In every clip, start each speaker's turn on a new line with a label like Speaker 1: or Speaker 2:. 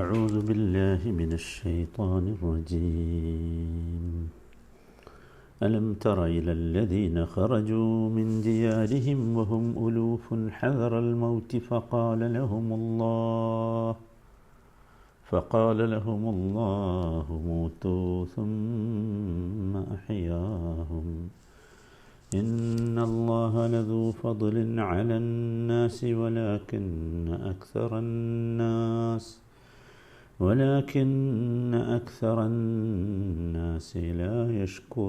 Speaker 1: أعوذ بالله من الشيطان الرجيم. ألم تر إلى الذين خرجوا من ديارهم وهم ألوف حذر الموت فقال لهم الله فقال لهم الله موتوا ثم أحياهم. إن الله لذو فضل على الناس ولكن أكثر الناس ولكن أكثر الناس لا يشكرون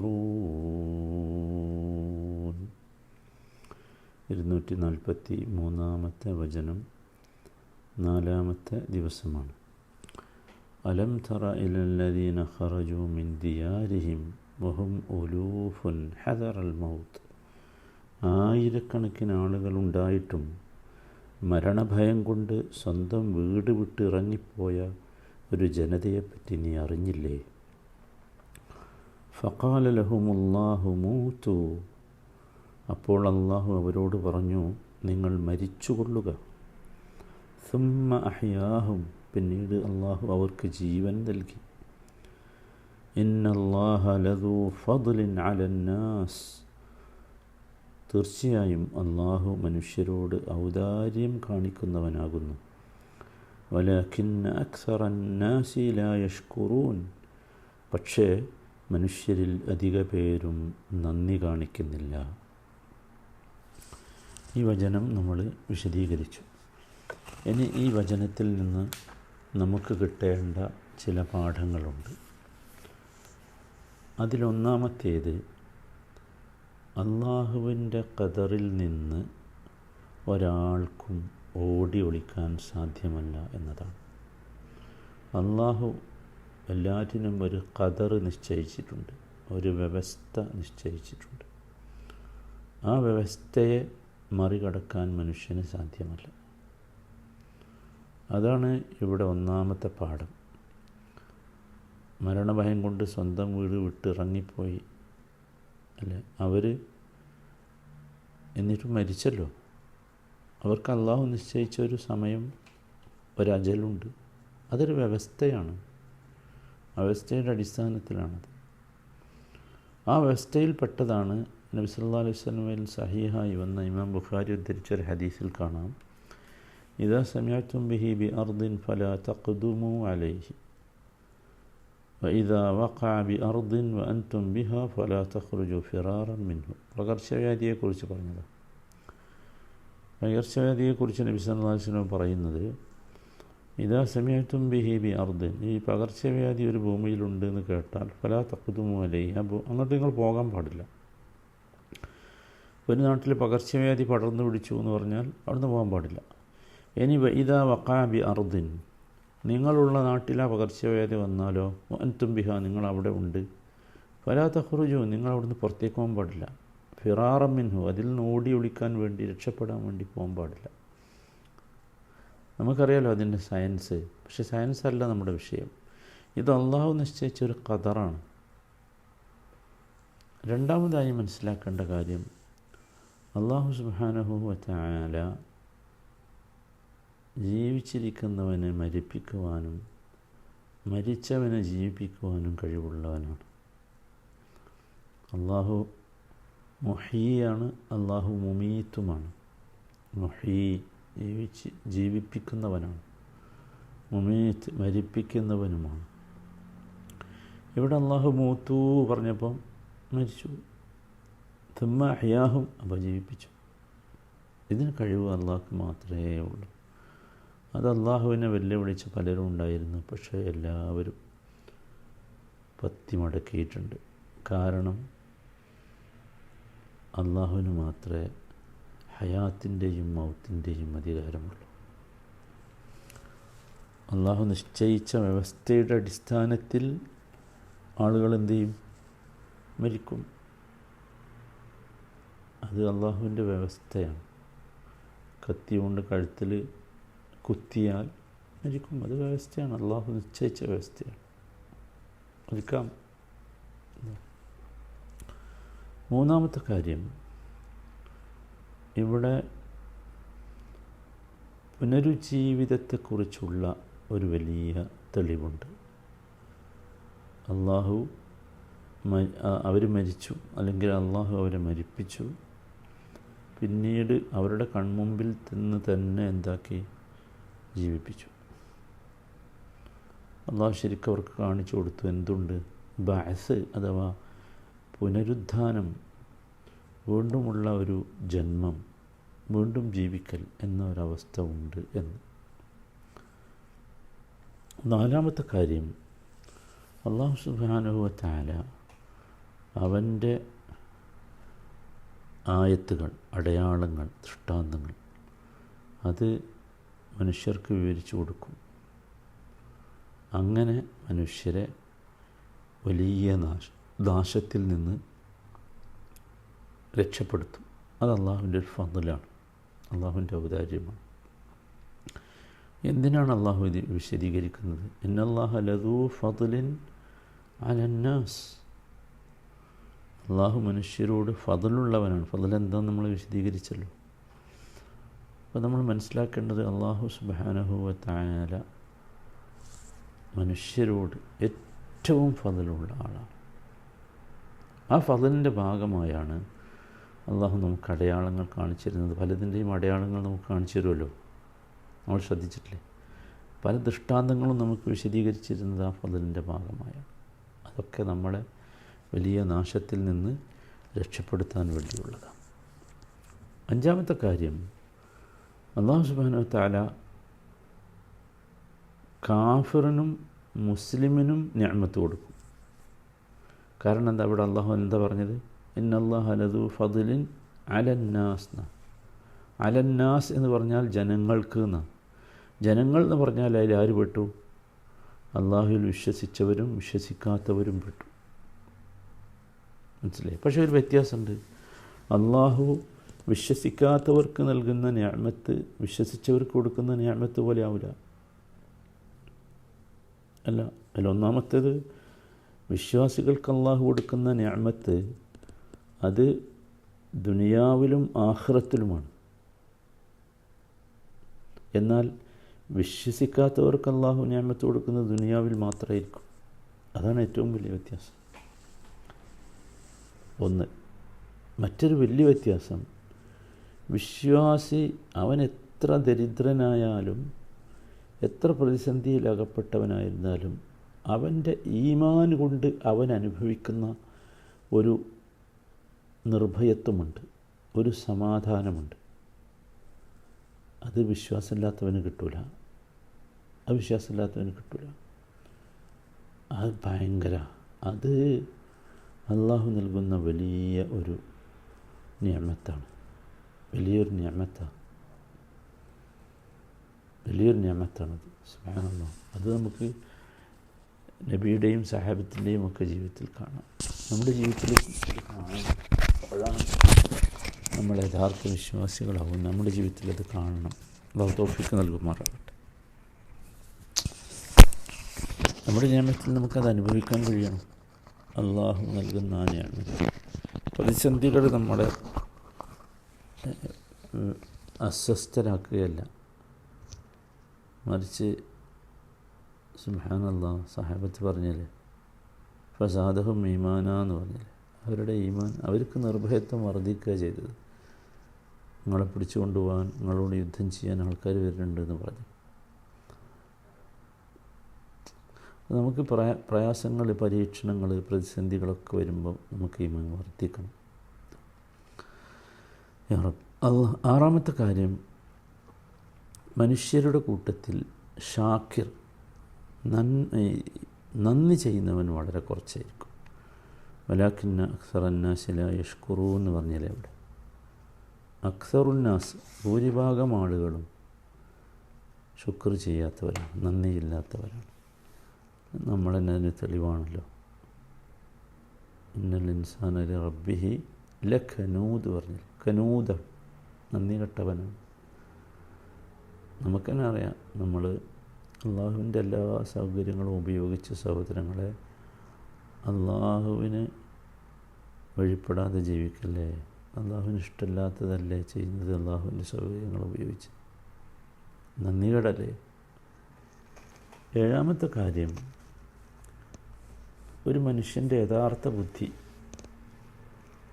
Speaker 1: ഇരുന്നൂറ്റി നാൽപ്പത്തി മൂന്നാമത്തെ വചനം നാലാമത്തെ ദിവസമാണ് അലം തറ ഇലല്ലദീന ഖറജു മിൻ ദിയാരിഹിം വഹും ഉലൂഫുൻ ഹദർ അൽ മൗത്ത് ആയിരക്കണക്കിന് ആളുകളുണ്ടായിട്ടും മരണഭയം കൊണ്ട് സ്വന്തം വീട് വിട്ട് ഇറങ്ങിപ്പോയ ഒരു ജനതയെപ്പറ്റി നീ അറിഞ്ഞില്ലേ? ഫക്കാല മൂത്തു. അപ്പോൾ അള്ളാഹു അവരോട് പറഞ്ഞു നിങ്ങൾ മരിച്ചുകൊള്ളുക. സുമ്മ അഹ്യാഹും. പിന്നീട് അള്ളാഹു അവർക്ക് ജീവൻ നൽകി. അലന്നാസ് തീർച്ചയായും അള്ളാഹു മനുഷ്യരോട് ഔദാര്യം കാണിക്കുന്നവനാകുന്നു. വലക്കിന്ന അക്സറന്നാസി ലാ യഷ്കുറൂൻ പക്ഷേ മനുഷ്യരിൽ അധിക പേരും നന്ദി കാണിക്കുന്നില്ല. ഈ വചനം നമ്മൾ വിശദീകരിച്ചു. ഇനി ഈ വചനത്തിൽ നിന്ന് നമുക്ക് കിട്ടേണ്ട ചില പാഠങ്ങളുണ്ട്. അതിലൊന്നാമത്തേത് അള്ളാഹുവിന്റെ കതറിൽ നിന്ന് ഒരാൾക്കും ഓടി ഒളിക്കാൻ സാധ്യമല്ല എന്നതാണ്. അള്ളാഹു എല്ലാറ്റിനും ഒരു കതർ നിശ്ചയിച്ചിട്ടുണ്ട് ഒരു വ്യവസ്ഥ നിശ്ചയിച്ചിട്ടുണ്ട്. ആ വ്യവസ്ഥയെ മറികടക്കാൻ മനുഷ്യന് സാധ്യമല്ല. അതാണ് ഇവിടെ ഒന്നാമത്തെ പാഠം. മരണഭയം കൊണ്ട് സ്വന്തം വീട് വിട്ട് ഇറങ്ങിപ്പോയി അല്ലേ? അവർ എന്നിട്ട് മരിച്ചല്ലോ. അവർക്ക് അള്ളാഹു നിശ്ചയിച്ച ഒരു സമയം ഒരജലുണ്ട് അതൊരു വ്യവസ്ഥയാണ് വ്യവസ്ഥയുടെ അടിസ്ഥാനത്തിലാണത് ആ വ്യവസ്ഥയിൽപ്പെട്ടതാണ് നബി സല്ലാ അലൈഹി സ്വലമയിൽ സഹീഹായി വന്ന ഇമാം ബുഖാരി ഉദ്ധരിച്ച ഒരു ഹദീസിൽ കാണാം ഇതാ സമയത്തും ബിഹി ബി അർദിൻ ഫല തഖ്ദുമു അലൈഹി وإذا وقع بأرض وأنتم بها فلا تخرجوا فرارا منه പകർച്ചവ്യാധിയെക്കുറിച്ച് പറഞ്ഞത് പകർച്ചവ്യാധിയെക്കുറിച്ച് നബി സല്ലല്ലാഹു അലൈഹി വസല്ലം പറയുന്നത് ഇതാ സമയത്തും ബിഹി ബി അർദിൻ ഈ പകർച്ചവ്യാധി ഒരു ഭൂമിയിലുണ്ട് എന്ന് കേട്ടാൽ ഫലാ തക്കുതുമു അലൈ അങ്ങോട്ട് നിങ്ങൾ പോകാൻ പാടില്ല. ഒരു നാട്ടിൽ പകർച്ചവ്യാധി പടർന്നു പിടിച്ചു എന്ന് പറഞ്ഞാൽ അവിടുന്ന് പോകാൻ പാടില്ല. ഇനി ഇതാ വക്കാ ബി അർദിൻ. നിങ്ങളുള്ള നാട്ടിലാ പകർച്ചവ്യാധി വന്നാലോ? അൻതും ബിഹ നിങ്ങൾ അവിടെ ഉണ്ട്. പല തഹ്റുജു നിങ്ങൾ അവിടുന്ന് പുറത്തേക്ക് പോകാൻ പാടില്ല. ഫിറാറം മിൻഹു അതിൽ നിന്ന് ഓടി ഒളിക്കാൻ വേണ്ടി രക്ഷപ്പെടാൻ വേണ്ടി പോകാൻ പാടില്ല. നമുക്കറിയാലോ അതിന്റെ സയൻസ് പക്ഷെ സയൻസ് അല്ല നമ്മുടെ വിഷയം. ഇത് അള്ളാഹു നിശ്ചയിച്ച ഒരു കതറാണ് രണ്ടാമതായി മനസ്സിലാക്കേണ്ട കാര്യം അള്ളാഹു സുബാനഹു വാല ജീവിച്ചിരിക്കുന്നവനെ മരിപ്പിക്കുവാനും മരിച്ചവനെ ജീവിപ്പിക്കുവാനും കഴിവുള്ളവനാണ്. അള്ളാഹു മൊഹീയാണ് അള്ളാഹു മുമീത്തുമാണ്. മൊഹീ ജീവിച്ച് ജീവിപ്പിക്കുന്നവനാണ്. മുമീത്ത് മരിപ്പിക്കുന്നവനുമാണ്. ഇവിടെ അള്ളാഹു മൂത്തു പറഞ്ഞപ്പം മരിച്ചു. തുമ്മ അഹ്യാഹും അപ്പോൾ ജീവിപ്പിച്ചു. ഇതിന് കഴിവ് അള്ളാഹ്ക്ക് മാത്രമേ ഉള്ളൂ. അത് അള്ളാഹുവിനെ വെല്ലുവിളിച്ച് പലരും ഉണ്ടായിരുന്നു. പക്ഷേ എല്ലാവരും പത്തി മടക്കിയിട്ടുണ്ട് കാരണം അള്ളാഹുവിന് മാത്രമേ ഹയാത്തിന്റെയും മൗത്തിന്റെയും അധികാരമുള്ളൂ. അള്ളാഹു നിശ്ചയിച്ച വ്യവസ്ഥയുടെ അടിസ്ഥാനത്തിൽ ആളുകൾ എന്തു ചെയ്യും? മരിക്കും. അത് അള്ളാഹുവിന്റെ വ്യവസ്ഥയാണ്. കത്തി കൊണ്ട് കഴുത്തിൽ കുത്തിയാൽ മരിക്കും. അത് വ്യവസ്ഥയാണ്. അള്ളാഹു നിശ്ചയിച്ച വ്യവസ്ഥയാണ്. മരിക്കാം. മൂന്നാമത്തെ കാര്യം ഇവിടെ പുനരുജ്ജീവിതത്തെക്കുറിച്ചുള്ള ഒരു വലിയ തെളിവുണ്ട്. അള്ളാഹു അവർ മരിച്ചു അല്ലെങ്കിൽ അള്ളാഹു അവരെ മരിപ്പിച്ചു. പിന്നീട് അവരുടെ കൺമുമ്പിൽ നിന്ന് തന്നെ എന്താക്കി? ജീവിപ്പിച്ചു. അള്ളാഹു ശരിക്കും അവർക്ക് കാണിച്ചു കൊടുത്തു. എന്തുണ്ട്? ബാസ് അഥവാ പുനരുദ്ധാനം വീണ്ടുമുള്ള ഒരു ജന്മം വീണ്ടും ജീവിക്കൽ എന്ന ഒരവസ്ഥ ഉണ്ട് എന്ന്. നാലാമത്തെ കാര്യം അള്ളാഹു സുബാനുഭവ താല അവന്റെ ആയത്തുകൾ അടയാളങ്ങൾ ദൃഷ്ടാന്തങ്ങൾ അത് മനുഷ്യർക്ക് വിവരിച്ചു കൊടുക്കും. അങ്ങനെ മനുഷ്യരെ വലിയ നാശ ദാശത്തിൽ നിന്ന് രക്ഷപ്പെടുത്തും. അത് അള്ളാഹുവിന്റെ ഒരു ഫന്തലാണ് അള്ളാഹുവിന്റെ ഔദാര്യമാണ്. എന്തിനാണ് അള്ളാഹു ഇത് വിശദീകരിക്കുന്നത്? എന്നല്ലാഹ ലതു ഫതുലിൻ അലന്നാസ്. അള്ളാഹു മനുഷ്യരോട് ഫതലുള്ളവനാണ് ഫതൽ എന്താണെന്ന് നമ്മൾ വിശദീകരിച്ചല്ലോ. അപ്പോൾ നമ്മൾ മനസ്സിലാക്കേണ്ടത് അള്ളാഹു സുബാനഹുവ തായാല മനുഷ്യരോട് ഏറ്റവും ഫതലുള്ള ആളാണ്. ആ ഫضലിന്റെ ഭാഗമായാണ് അള്ളാഹു നമുക്ക് അടയാളങ്ങൾ കാണിച്ചിരുന്നത്. പലതിന്റെയും അടയാളങ്ങൾ നമുക്ക് കാണിച്ചു തരുമല്ലോ? നമ്മൾ ശ്രദ്ധിച്ചിട്ടില്ലേ? പല ദൃഷ്ടാന്തങ്ങളും നമുക്ക് വിശദീകരിച്ചിരുന്നത് ആ ഫضലിന്റെ ഭാഗമായാണ്. അതൊക്കെ നമ്മളെ വലിയ നാശത്തിൽ നിന്ന് രക്ഷപ്പെടുത്താൻ വേണ്ടിയുള്ളതാണ്. അഞ്ചാമത്തെ കാര്യം അള്ളാഹു സുബാനു താല കാഫിറിനും മുസ്ലിമിനും ഞാമത്ത് കൊടുക്കും. കാരണം എന്താ? ഇവിടെ അള്ളാഹു എന്താ പറഞ്ഞത്? ഇന്നല്ലാഹ് ഫതിലിൻ അലന്നാസ് അലന്നാസ് എന്ന് പറഞ്ഞാൽ ജനങ്ങൾക്ക് എന്ന ജനങ്ങൾ എന്ന് പറഞ്ഞാൽ അതിൽ ആര് പെട്ടു? അള്ളാഹുവിൽ വിശ്വസിച്ചവരും വിശ്വസിക്കാത്തവരും പെട്ടു. മനസ്സിലായി? പക്ഷേ ഒരു വ്യത്യാസമുണ്ട്. അള്ളാഹു വിശ്വസിക്കാത്തവർക്ക് നൽകുന്ന ഞാമത്ത് വിശ്വസിച്ചവർക്ക് കൊടുക്കുന്ന ഞാമത്ത് പോലെ ആവില്ല അല്ല അതിൽ ഒന്നാമത്തേത് വിശ്വാസികൾക്ക് അള്ളാഹു കൊടുക്കുന്ന ഞാമത്ത് അത് ദുനിയാവിലും ആഹ്റത്തിലുമാണ്. എന്നാൽ വിശ്വസിക്കാത്തവർക്ക് അള്ളാഹു ഞാമത്ത് കൊടുക്കുന്നത് ദുനിയാവിൽ മാത്രമായിരിക്കും. അതാണ് ഏറ്റവും വലിയ വ്യത്യാസം. ഒന്ന് മറ്റൊരു വലിയ വ്യത്യാസം വിശ്വാസി അവൻ എത്ര ദരിദ്രനായാലും എത്ര പ്രതിസന്ധിയിൽ അകപ്പെട്ടവനായിരുന്നാലും അവന്റെ ഈമാൻ കൊണ്ട് അവൻ അനുഭവിക്കുന്ന ഒരു നിർഭയത്വമുണ്ട് ഒരു സമാധാനമുണ്ട്. അത് വിശ്വാസമില്ലാത്തവന് കിട്ടൂല. അവിശ്വാസമില്ലാത്തവന് വിശ്വാസമില്ലാത്തവന് കിട്ടൂല. അത് ഭയങ്കര അത് അള്ളാഹു നൽകുന്ന വലിയ ഒരു നിയമത്താണ്. വലിയൊരു നിയമത്താണ്. വലിയൊരു നിയമത്താണത്. സ്മരണമോ അത് നമുക്ക് നബിയുടെയും സാഹേബത്തിന്റെയും ഒക്കെ ജീവിതത്തിൽ കാണാം. നമ്മുടെ ജീവിതത്തിൽ കാണാം അപ്പോഴാണ് നമ്മൾ യഥാർത്ഥ വിശ്വാസികളാവും നമ്മുടെ ജീവിതത്തിൽ അത് കാണണം. അള്ളാഹു തോഫിക്ക് നൽകുമാറാകട്ടെ. നമ്മുടെ ജന്മത്തിൽ നമുക്കത് അനുഭവിക്കാൻ കഴിയണം. അള്ളാഹു നൽകുന്ന ആനയാണ്. പ്രതിസന്ധികൾ നമ്മളെ അസ്വസ്ഥരാക്കുകയല്ല. മറിച്ച് സുഹാനല്ലാ സഹാബത്ത് പറഞ്ഞില്ലേ? ഫസാദഹും ഈമാന എന്ന് പറഞ്ഞില്ലേ? അവരുടെ ഈമാൻ അവർക്ക് നിർഭയത്വം വർദ്ധിക്കുക ചെയ്തത്. നിങ്ങളെ പിടിച്ചു കൊണ്ടുപോകാൻ നിങ്ങളോട് യുദ്ധം ചെയ്യാൻ ആൾക്കാർ വരുന്നുണ്ട് എന്ന് പറഞ്ഞു. നമുക്ക് പ്രയാ പ്രയാസങ്ങൾ പരീക്ഷണങ്ങൾ പ്രതിസന്ധികളൊക്കെ വരുമ്പോൾ നമുക്ക് ഈമാൻ വർദ്ധിക്കണം. ആറാമത്തെ കാര്യം മനുഷ്യരുടെ കൂട്ടത്തിൽ ഷാക്കിർ നന്ദി ചെയ്യുന്നവൻ വളരെ കുറച്ചായിരിക്കും. വലാഖിന്ന അക്സറന്നാസില യഷ്കുറു എന്ന് പറഞ്ഞാലേ അവിടെ. അക്സറുന്നാസ് ഭൂരിഭാഗം ആളുകളും ശുക്ർ ചെയ്യാത്തവരാണ് നന്ദിയില്ലാത്തവരാണ്. നമ്മൾ തന്നെ അതിന് തെളിവാണല്ലോ. ഇന്നൽ ഇൻസാൻ അലി റബ്ബിഹി ല ഖനൂദ് പറഞ്ഞു ഖനൂദ. നന്ദി കെട്ടവനാണ്. നമുക്കെന്നെ അറിയാം നമ്മൾ അള്ളാഹുവിന്റെ എല്ലാ സൗകര്യങ്ങളും ഉപയോഗിച്ച് സഹോദരങ്ങളെ അള്ളാഹുവിന് വഴിപ്പെടാതെ ജീവിക്കല്ലേ? അള്ളാഹുവിന് ഇഷ്ടമില്ലാത്തതല്ലേ ചെയ്യുന്നത്? അള്ളാഹുവിന്റെ സൗകര്യങ്ങൾ ഉപയോഗിച്ച്. നന്ദികടല്ലേ ഏഴാമത്തെ കാര്യം ഒരു മനുഷ്യന്റെ യഥാർത്ഥ ബുദ്ധി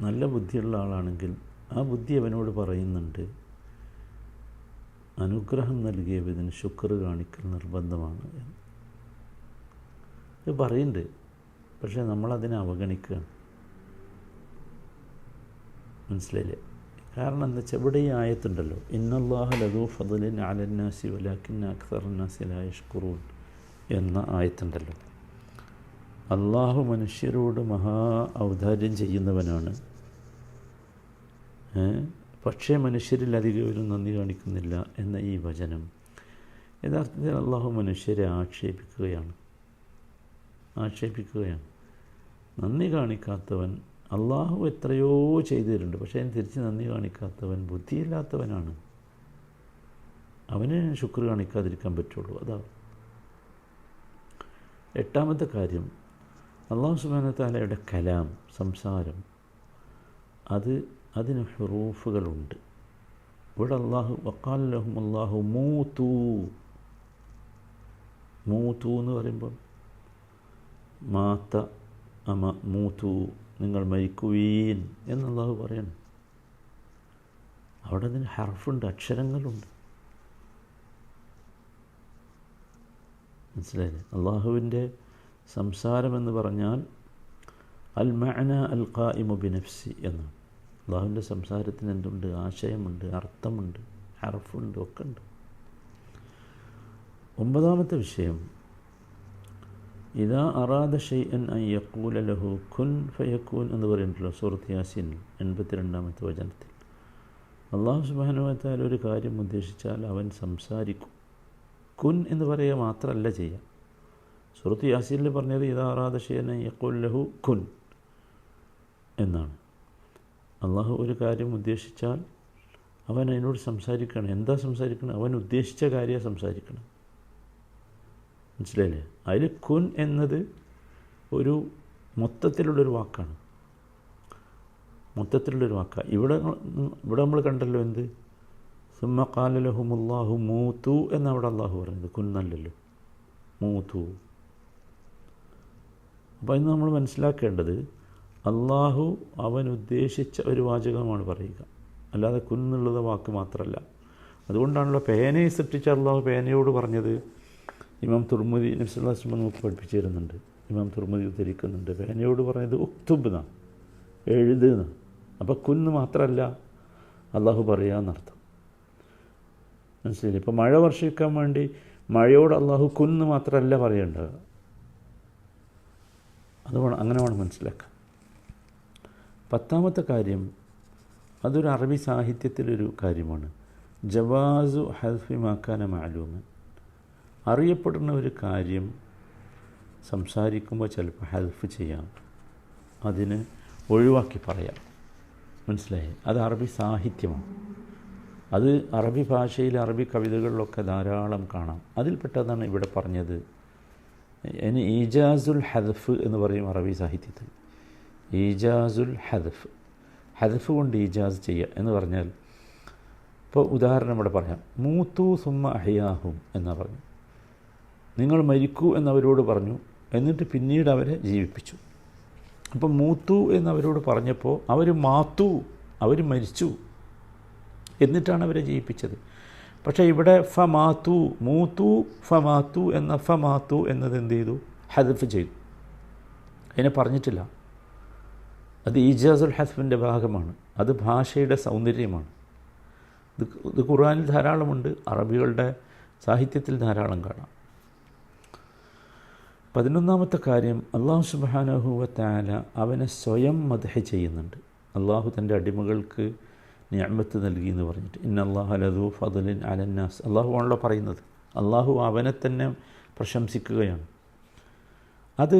Speaker 1: നല്ല ബുദ്ധിയുള്ള ആളാണെങ്കിൽ ആ ബുദ്ധി അവനോട് പറയുന്നുണ്ട്. അനുഗ്രഹം നൽകിയതിന് ശുക്ർ കാണിക്കൽ നിർബന്ധമാണ് എന്ന്. ഇത് പറയുന്നുണ്ട്. പക്ഷേ നമ്മളതിനെ അവഗണിക്കുക മനസ്സിലായില്ലേ? കാരണം എന്താ വെച്ചാൽ ഇവിടെ ഈ ആയത്തുണ്ടല്ലോ. ഇന്നല്ലാഹു ലഘു ഫضലിൻ അലന്നാസി വലാക്കിൻ അക്സർനാസി ലായഷ്കുറൂൻ എന്ന ആയത്തുണ്ടല്ലോ. അള്ളാഹു മനുഷ്യരോട് മഹാ ഔദാര്യം ചെയ്യുന്നവനാണ്. പക്ഷേ മനുഷ്യരിൽ അധികവരും നന്ദി കാണിക്കുന്നില്ല എന്ന ഈ വചനം യഥാർത്ഥത്തിൽ അള്ളാഹു മനുഷ്യരെ ആക്ഷേപിക്കുകയാണ്. ആക്ഷേപിക്കുകയാണ്. നന്ദി കാണിക്കാത്തവൻ അള്ളാഹു എത്രയോ ചെയ്തിട്ടുണ്ട്. പക്ഷേ അതിന് തിരിച്ച് നന്ദി കാണിക്കാത്തവൻ ബുദ്ധിയില്ലാത്തവനാണ്. അവന് ശുക്ർ കാണിക്കാതിരിക്കാൻ പറ്റുള്ളൂ. അതാ. എട്ടാമത്തെ കാര്യം. അള്ളാഹു സുബാനത്താലയുടെ കലാം സംസാരം. അത് അതിന് ഹുറൂഫുകളുണ്ട്. ഇവിടെ അള്ളാഹു വക്കാലഹും അള്ളാഹു മൂത്തൂ. മൂത്തു എന്ന് പറയുമ്പം മാത്ത അമ മൂത്തു നിങ്ങൾ മരിക്കുവീൻ എന്നുള്ളത് പറയണം. അവിടെ അതിന് ഹർഫുണ്ട് അക്ഷരങ്ങളുണ്ട്. മനസ്സിലായില്ലേ? അള്ളാഹുവിന്റെ സംസാരമെന്ന് പറഞ്ഞാൽ അൽ മഅന അൽ ഖായിമു ബിനഫ്സി എന്നാണ്. അള്ളാഹുവിന്റെ സംസാരത്തിന് എന്തുണ്ട് ആശയമുണ്ട് അർത്ഥമുണ്ട് ഹറഫുണ്ട് ഒക്കെ ഉണ്ട് ഒമ്പതാമത്തെ വിഷയം. ഇതാ അറാദ ഷെയ്അൻ ഐ യക്കൂല ലഹു ഖുൻ ഫയക്കൂൻ എന്ന് പറയുന്നുണ്ടല്ലോ സൂറത്ത് യാസിൻ എൺപത്തിരണ്ടാമത്തെ വചനത്തിൽ. അള്ളാഹു സുബാനുവത്താൽ ഒരു കാര്യം ഉദ്ദേശിച്ചാൽ അവൻ സംസാരിക്കും. കുൻ എന്ന് പറയുക മാത്രമല്ല ചെയ്യാം സുഹൃത്ത് യാസീനിൽ പറഞ്ഞത് ഇതാ അറാദ ഷെയ്അൻ ഐ യക്കൂൽ ലഹു ഖുൻ എന്നാണ്. അള്ളാഹു ഒരു കാര്യം ഉദ്ദേശിച്ചാൽ അവൻ അതിനോട് സംസാരിക്കണം. എന്താ സംസാരിക്കണം? അവൻ ഉദ്ദേശിച്ച കാര്യം സംസാരിക്കണം. മനസ്സിലായില്ലേ? അതിൽ കുൻ എന്നത് ഒരു മൊത്തത്തിലുള്ളൊരു വാക്കാണ്. മൊത്തത്തിലുള്ളൊരു വാക്കാണ് ഇവിടെ ഇവിടെ നമ്മൾ കണ്ടല്ലോ എന്ത്? സുമ്മ കാലലഹുമുല്ലാഹു മൂത്തു എന്നവിടെ അള്ളാഹു പറഞ്ഞത് കുന്നല്ലല്ലോ മൂത്തു അപ്പോൾ ഇന്ന് നമ്മൾ മനസ്സിലാക്കേണ്ടത് അള്ളാഹു അവൻ ഉദ്ദേശിച്ച ഒരു വാചകമാണ് പറയുക. അല്ലാതെ കുന്നുള്ളത് വാക്ക് മാത്രമല്ല. അതുകൊണ്ടാണല്ലോ പേനയെ സൃഷ്ടിച്ച അള്ളാഹു പേനയോട് പറഞ്ഞത്. ഇമാം തുർമുദി നബ്സുല്ലാസ്മ നമുക്ക് പഠിപ്പിച്ചു തരുന്നുണ്ട് ഇമാം തുർമുദി ഉദ്ധരിക്കുന്നുണ്ട്. പേനയോട് പറഞ്ഞത് ഉക്തുബ് എന്നാ എഴുതുന്ന അപ്പോൾ കുന്ന് മാത്രമല്ല അള്ളാഹു പറയാന്നർത്ഥം മനസ്സിലായി ഇപ്പോൾ മഴ വർഷിക്കാൻ വേണ്ടി മഴയോട് അള്ളാഹു കുന്ന് മാത്രമല്ല പറയേണ്ടത്. അതുകൊണ്ട് അങ്ങനെ വേണം മനസ്സിലാക്കാൻ. പത്താമത്തെ കാര്യം അതൊരു അറബി സാഹിത്യത്തിലൊരു കാര്യമാണ്. ജവാസു ഹൽഫി മാക്കാന മാലൂമൻ അറിയപ്പെടുന്ന ഒരു കാര്യം സംസാരിക്കുമ്പോൾ ചിലപ്പോൾ ഹെൽഫ് ചെയ്യാം. അതിന് ഒഴിവാക്കി പറയാം. മനസ്സിലായി? അത് അറബി സാഹിത്യമാണ്. അത് അറബി ഭാഷയിൽ അറബി കവിതകളിലൊക്കെ ധാരാളം കാണാം. അതിൽപ്പെട്ടതാണ് ഇവിടെ പറഞ്ഞത്. ഇനി ഈജാസുൽ ഹദഫ് എന്ന് പറയും അറബി സാഹിത്യത്തിൽ. ഈജാസുൽ ഹദഫ്. ഹദഫ് കൊണ്ട് ഈജാസ് ചെയ്യുക എന്ന് പറഞ്ഞാൽ ഇപ്പോൾ ഉദാഹരണം ഇവിടെ പറയാം. മൂത്തു സുമ്മ അഹിയാഹും എന്നാണ് പറഞ്ഞു. നിങ്ങൾ മരിക്കൂ എന്നവരോട് പറഞ്ഞു. എന്നിട്ട് പിന്നീട് അവരെ ജീവിപ്പിച്ചു. അപ്പം മൂത്തു എന്നവരോട് പറഞ്ഞപ്പോൾ അവർ മാത്തു അവർ മരിച്ചു എന്നിട്ടാണ് അവരെ ജീവിപ്പിച്ചത്. പക്ഷേ ഇവിടെ ഫ മാത്തു മൂത്തു ഫ മാത്തു എന്ന ഫ മാത്തു എന്നത് എന്ത് ചെയ്തു? ഹദഫ് ചെയ്തു. അതിനെ പറഞ്ഞിട്ടില്ല. അത് ഈജാസുൽ ഹസ്ബിന്റെ ഭാഗമാണ്. അത് ഭാഷയുടെ സൗന്ദര്യമാണ്. ഇത് ഇത് ഖുർആനിൽ ധാരാളമുണ്ട്. അറബികളുടെ സാഹിത്യത്തിൽ ധാരാളം കാണാം. പതിനൊന്നാമത്തെ കാര്യം അള്ളാഹു സുബാനഹുവത്താല അവനെ സ്വയം മദഹ ചെയ്യുന്നുണ്ട്. അള്ളാഹു തന്റെ അടിമകൾക്ക് ഞാമത്ത് നൽകി എന്ന് പറഞ്ഞിട്ട്. ഇന്ന അള്ളാഹു അലദു ഫതുലിൻ അലന്നാസ് അള്ളാഹു ആണല്ലോ പറയുന്നത്. അള്ളാഹു അവനെ തന്നെ പ്രശംസിക്കുകയാണ്. അത്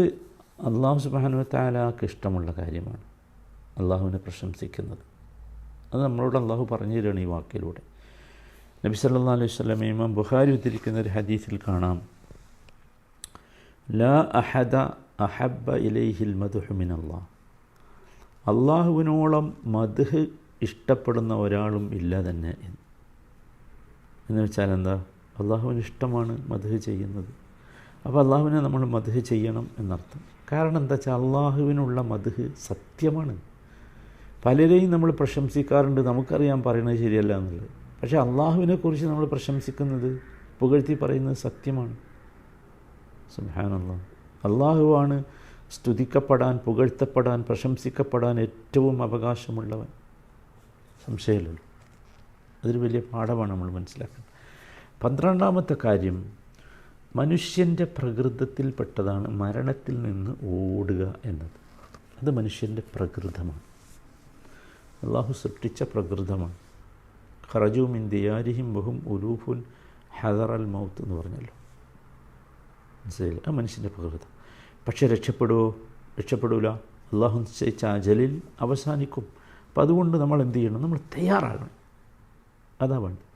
Speaker 1: അള്ളാഹു സുബാനുവത്താലാക്ക് ഇഷ്ടമുള്ള കാര്യമാണ്. അള്ളാഹുവിനെ പ്രശംസിക്കുന്നത്. അത് നമ്മളോട് അള്ളാഹു പറഞ്ഞു തരികയാണ് ഈ വാക്കിലൂടെ. നബി സല്ലാ അലൈഹി സ്വലം ഇമാം ബുഹാരി ഉദ്ധരിക്കുന്ന ഒരു ഹദീസിൽ കാണാം. ലാ അഹദ അഹബ ഇലൈഹിൽ മധുഹുമിൻ അള്ളാഹ് അള്ളാഹുവിനോളം മധുഹ് ഇഷ്ടപ്പെടുന്ന ഒരാളും ഇല്ല തന്നെ എന്ന്. വെച്ചാൽ എന്താ? അള്ളാഹുവിന് ഇഷ്ടമാണ് മധുഹ് ചെയ്യുന്നത്. അപ്പോൾ അള്ളാഹുവിനെ നമ്മൾ മധുഹ് ചെയ്യണം എന്നർത്ഥം. കാരണം എന്താ വെച്ചാൽ അള്ളാഹുവിനുള്ള മധുഹ് സത്യമാണ്. പലരെയും നമ്മൾ പ്രശംസിക്കാറുണ്ട്. നമുക്കറിയാം പറയുന്നത് ശരിയല്ല എന്നുള്ളത്. പക്ഷേ അള്ളാഹുവിനെക്കുറിച്ച് നമ്മൾ പ്രശംസിക്കുന്നത് പുകഴ്ത്തി പറയുന്നത് സത്യമാണ്. സുഹാനല്ല അള്ളാഹുവാണ് സ്തുതിക്കപ്പെടാൻ പുകഴ്ത്തപ്പെടാൻ പ്രശംസിക്കപ്പെടാൻ ഏറ്റവും അവകാശമുള്ളവൻ. സംശയമില്ലല്ലോ. അതൊരു വലിയ പാഠമാണ് നമ്മൾ മനസ്സിലാക്കുന്നത്. പന്ത്രണ്ടാമത്തെ കാര്യം മനുഷ്യന്റെ പ്രകൃതത്തിൽപ്പെട്ടതാണ് മരണത്തിൽ നിന്ന് ഓടുക എന്നത്. അത് മനുഷ്യന്റെ പ്രകൃതമാണ്. അള്ളാഹു സൃഷ്ടിച്ച പ്രകൃതമാണ്. ഖറജു മിൻ ദിയാരിഹിം ബഹും ഉലൂഫുൻ ഹദർ അൽ മൗത്ത് എന്ന് പറഞ്ഞല്ലോ. മനസ്സിലായില്ല? ആ മനുഷ്യന്റെ പ്രകൃതം. പക്ഷേ രക്ഷപ്പെടുവോ? രക്ഷപ്പെടൂല. അള്ളാഹു നിശ്ചയിച്ച ജലിൽ അവസാനിക്കും. അപ്പം അതുകൊണ്ട് നമ്മൾ എന്ത് ചെയ്യണം? നമ്മൾ തയ്യാറാകണം. അതാ വേണ്ടത്.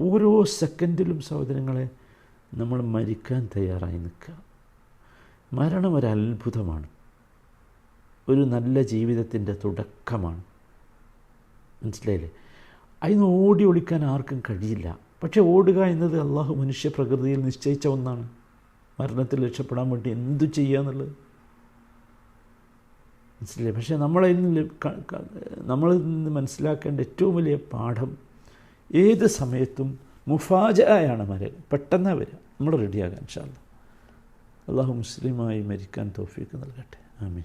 Speaker 1: ഓരോ സെക്കൻഡിലും സഹോദരങ്ങളെ നമ്മൾ മരിക്കാൻ തയ്യാറായി നിൽക്കുക. മരണം ഒരു അത്ഭുതമാണ്. ഒരു നല്ല ജീവിതത്തിന്റെ തുടക്കമാണ്. മനസ്സിലായില്ലേ? അതിന് ഓടി ഒളിക്കാൻ ആർക്കും കഴിയില്ല. പക്ഷേ ഓടുക എന്നത് അള്ളാഹു മനുഷ്യ പ്രകൃതിയിൽ നിശ്ചയിച്ച ഒന്നാണ്. മരണത്തിൽ രക്ഷപ്പെടാൻ വേണ്ടി എന്തു ചെയ്യുക എന്നുള്ളത്? മനസ്സിലായി പക്ഷേ നമ്മളതിൽ നമ്മളിൽ നിന്ന് മനസ്സിലാക്കേണ്ട ഏറ്റവും വലിയ പാഠം ഏത് സമയത്തും മുഫാജയാണ് മരം പെട്ടെന്ന് വരിക നമ്മൾ റെഡിയാകാൻ ഷാല്ല അള്ളാഹു മുസ്ലിമായി മരിക്കാൻ തോഫിക്ക് നൽകട്ടെ. ആമീൻ.